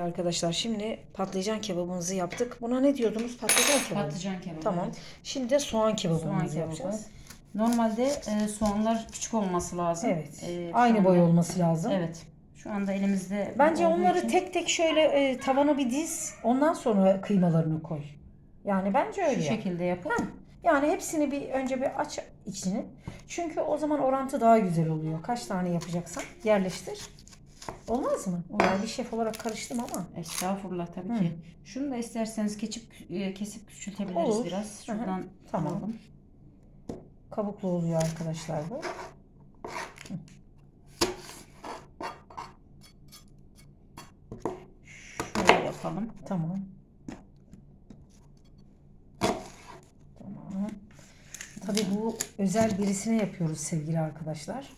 Arkadaşlar şimdi patlıcan kebabımızı yaptık. Buna ne diyordunuz? Patlıcan kebabı. Patlıcan kebabı. Tamam. Şimdi de soğan kebabımızı Soğan kebabı. yapacağız. Normalde e, soğanlar küçük olması lazım. Evet. E, Aynı boy anda- olması lazım. Evet. Şu anda elimizde Bence onları için- tek tek şöyle e, tavana bir diz. Ondan sonra kıymalarını koy. Yani bence öyle şu yap. şekilde yapıp Ha, Yani hepsini bir önce bir aç içini. Çünkü o zaman orantı daha güzel oluyor. Kaç tane yapacaksan yerleştir. Olmaz mı? Yani bir şef olarak karıştım ama. estağfurullah tabii Hı. ki. Şunu da isterseniz keçip e, kesip küçültebiliriz Olur. biraz. Hı hı. Şuradan Tamam. alalım. Kabuklu oluyor arkadaşlar bu. Şöyle yapalım. Tamam. Tamam. Tabii bu özel birisine yapıyoruz sevgili arkadaşlar.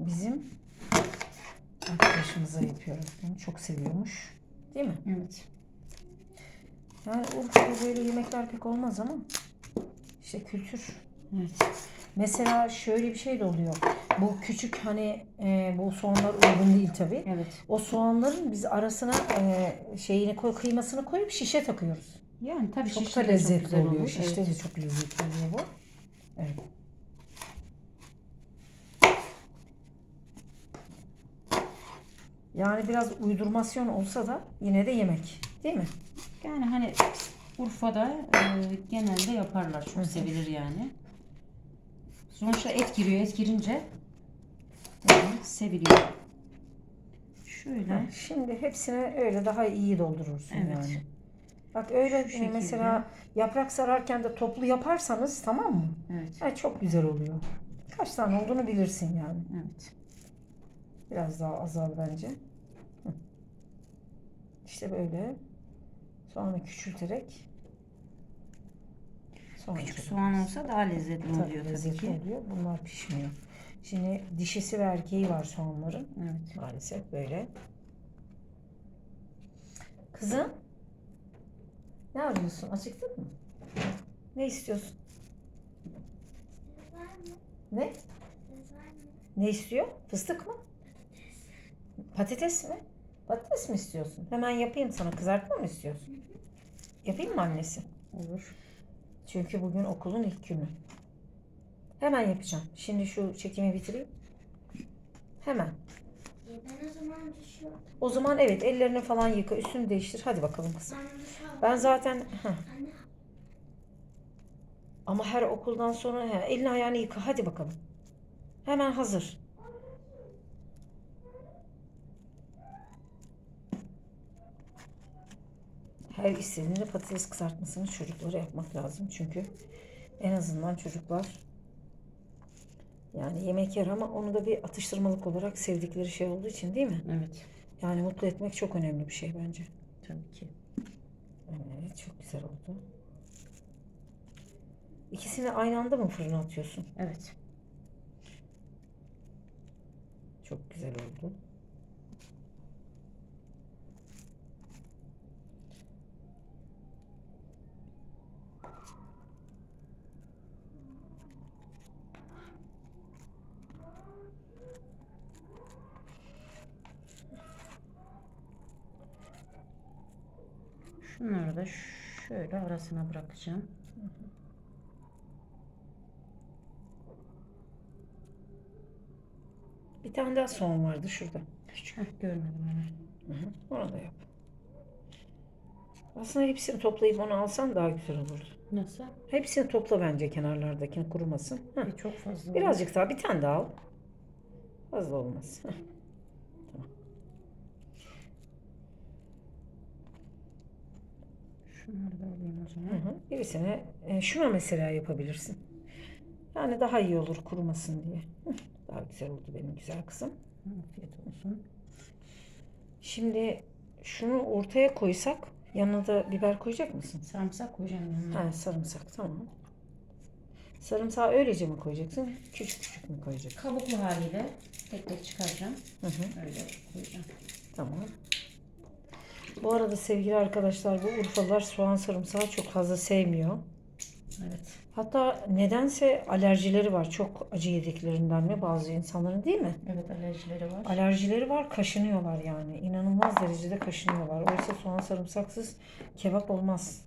Bizim arkadaşımıza yapıyoruz. Bunu çok seviyormuş. Değil mi? Evet. Yani Urfa'da böyle yemekler pek olmaz ama işte kültür. Evet. Mesela şöyle bir şey de oluyor. Bu küçük hani e, bu soğanlar uygun değil tabii. Evet. O soğanların biz arasına e, şeyini koy, kıymasını koyup şişe takıyoruz. Yani tabii Çok şişte da de lezzetli güzel oluyor. olur. Şişte de çok lezzetli oluyor bu. Evet. Yani biraz uydurmasyon olsa da yine de yemek. Değil mi? Yani hani Urfa'da e, genelde yaparlar. Çok sevilir yani. Sonuçta et giriyor. Et girince e, seviliyor. Şöyle. Ha, Şimdi hepsine öyle daha iyi doldurursun Evet. yani. Bak öyle Şu e, şekilde. mesela yaprak sararken de toplu yaparsanız tamam mı? Evet. Ha, çok güzel oluyor. Kaç tane olduğunu bilirsin yani. Evet. Biraz daha azal bence. İşte böyle. Soğanı küçülterek. Soğan Küçük soğan olsa daha lezzetli Tabii oluyor tabii lezzetli ki. oluyor. Bunlar pişmiyor. Şimdi dişisi ve erkeği var soğanların. Evet. Maalesef böyle. Kızım. Ne arıyorsun? Acıktın mı? Ne istiyorsun? Ne? Ne istiyor? Fıstık mı? Patates mi? Patates mi istiyorsun? Hemen yapayım sana. Kızartma mı istiyorsun? Yapayım mı annesi? Olur. Çünkü bugün okulun ilk günü. Hemen yapacağım. Şimdi şu çekimi bitireyim. Hemen. Ben o zaman düşüyorum. O zaman evet ellerini falan yıka, üstünü değiştir. Hadi bakalım kızım. Ben düşüyorum. Ben zaten heh. Anne ama her okuldan sonra he, elini ayağını yıka. Hadi bakalım. Hemen hazır. Her istediğinde patates kızartmasını çocuklara yapmak lazım. Çünkü en azından çocuklar yani yemek yer ama onu da bir atıştırmalık olarak sevdikleri şey olduğu için değil mi? Evet. Yani mutlu etmek çok önemli bir şey bence. Tabii ki. Evet, çok güzel oldu. İkisini aynı anda mı fırına atıyorsun? Evet. Çok güzel oldu. Şunları da şöyle arasına bırakacağım. Bir tane daha soğan vardı şurada. Küçük. Heh, görmedim onu. Hı hı, Onu da yap. Aslında hepsini toplayıp onu alsan daha güzel olurdu. Nasıl? Hepsini topla bence kenarlardakini kurumasın. Heh. E, çok fazla. Birazcık daha bir tane daha al. Fazla olmaz. Heh. Şunları da alayım o Hı zaman. hı. Birisine e, şuna mesela yapabilirsin. Yani daha iyi olur kurumasın diye. Hı, Daha güzel oldu benim güzel kızım. Afiyet olsun. Şimdi şunu ortaya koysak yanına da biber koyacak mısın? Sarımsak koyacağım yanına. Ha sarımsak tamam. Sarımsağı öylece mi koyacaksın? Küçük küçük mü koyacaksın? Kabuklu haliyle tek tek çıkaracağım. Hı hı, Öyle koyacağım. tamam. Bu arada sevgili arkadaşlar bu Urfalılar soğan sarımsağı çok fazla sevmiyor. Evet. Hatta nedense alerjileri var. Çok acı yediklerinden mi bazı insanların değil mi? Evet alerjileri var. Alerjileri var, kaşınıyorlar yani. İnanılmaz derecede kaşınıyorlar. Oysa soğan sarımsaksız kebap olmaz.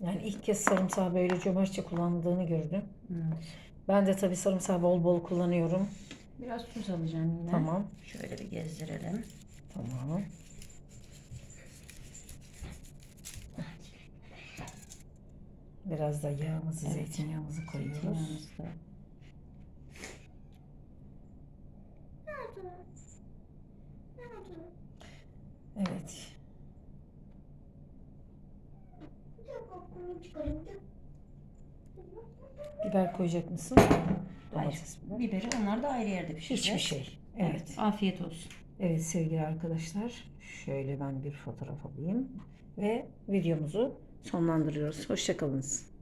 Yani ilk kez sarımsağı böyle cömertçe kullandığını gördüm. Evet. Ben de tabii sarımsağı bol bol kullanıyorum. Biraz tuz alacağım yine. Tamam. Şöyle bir gezdirelim. Tamam. Biraz da yağımızı, Evet. zeytinyağımızı koyuyoruz. Zeytinyağımızı da. Evet. Biber koyacak mısın? Domates biber. Biberi onlar da ayrı yerde pişecek. Hiçbir şey. Evet. Evet. Afiyet olsun. Evet sevgili arkadaşlar. Şöyle ben bir fotoğraf alayım. Ve videomuzu sonlandırıyoruz. Hoşçakalınız.